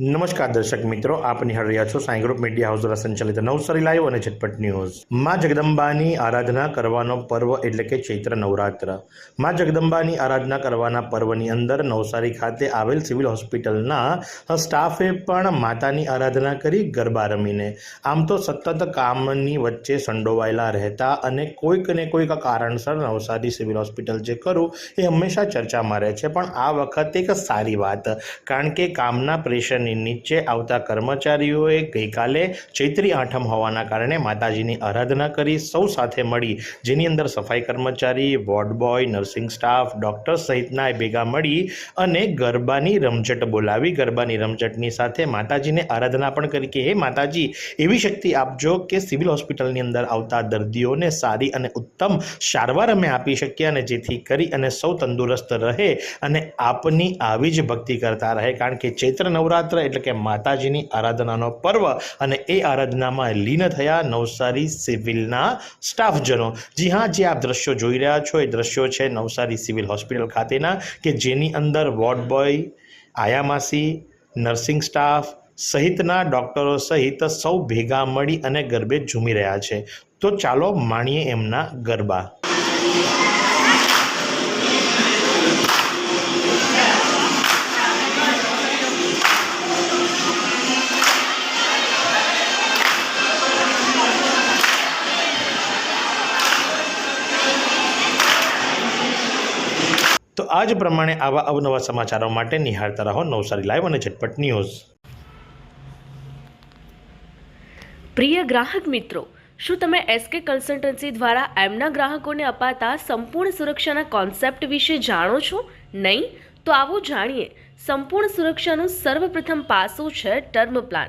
નમસ્કાર દર્શક મિત્રો, આપ નિહાળ રહ્યા છો સાંઈ ગ્રુપ મીડિયા હાઉસ દ્વારા સંચાલિત નવસારી લાઈવ અને ઝટપટ ન્યૂઝ. માં જગદંબાની આરાધના કરવાનો પર્વ એટલે કે ચૈત્ર નવરાત્ર. માં જગદંબાની આરાધના કરવાના પર્વની અંદર નવસારી ખાતે આવેલ સિવિલ હોસ્પિટલના સ્ટાફે પણ માતાની આરાધના કરી ગરબા રમીને. આમ તો સતત કામની વચ્ચે સંડોવાયેલા રહેતા અને કોઈક ને કોઈક કારણસર નવસારી સિવિલ હોસ્પિટલ જે કરું એ હંમેશા ચર્ચામાં રહે છે. પણ આ વખતે એક સારી વાત. કારણ કે કામના પ્રેશરની નીચે આવતા કર્મચારીઓએ ગઈકાલે ચૈત્રી આઠમ હોવાના કારણે માતાજીની આરાધના કરી સૌ સાથે મળી. જેની અંદર સફાઈ કર્મચારી, ward boy, nursing staff, doctor સહિતના ભેગા મળી અને ગરબાની રમઝટ બોલાવી. ગરબાની રમઝટની સાથે માતાજીને આરાધના પણ કરી કે, હે માતાજી, એવી શક્તિ આપજો કે સિવિલ હોસ્પિટલની અંદર આવતા દર્દીઓને સારી અને ઉત્તમ સારવાર અમે આપી શકીએ અને જેથી કરી અને સૌ તંદુરસ્ત રહે અને આપની આવી જ ભક્તિ કરતા રહે. કારણ કે ચૈત્ર નવરાત્ર એટલે કે માતાજીની આરાધનાનો પર્વ અને એ આરાધનામાં લીન થયા નવસારી સિવિલના સ્ટાફજનો. જી હા, જે આપ દ્રશ્યો જોઈ રહ્યા છો, એ દ્રશ્યો છે નવસારી સિવિલ હોસ્પિટલ ખાતેના, કે જેની અંદર વોર્ડ બોય, આયામાસી, નર્સિંગ સ્ટાફ સહિતના ડૉક્ટરો સહિત સૌ ભેગા મળી અને ગરબે ઝૂમી રહ્યા છે. તો ચાલો માણીએ એમના ગરબા. તો આ જ પ્રમાણે આવા અવનવા સમાચારો માટે નિહાળતા રહો નવસારી લાઈવ અને ઝટપટ ન્યૂઝ. પ્રિય ગ્રાહક મિત્રો, શું તમે એસકે કન્સલ્ટન્સી દ્વારા એમના ગ્રાહકોને અપાતા સંપૂર્ણ સુરક્ષાના કોન્સેપ્ટ વિશે જાણો છો? નહીં? તો આવો જાણીએ. સંપૂર્ણ સુરક્ષાનું સર્વપ્રથમ પાસું છે ટર્મ પ્લાન.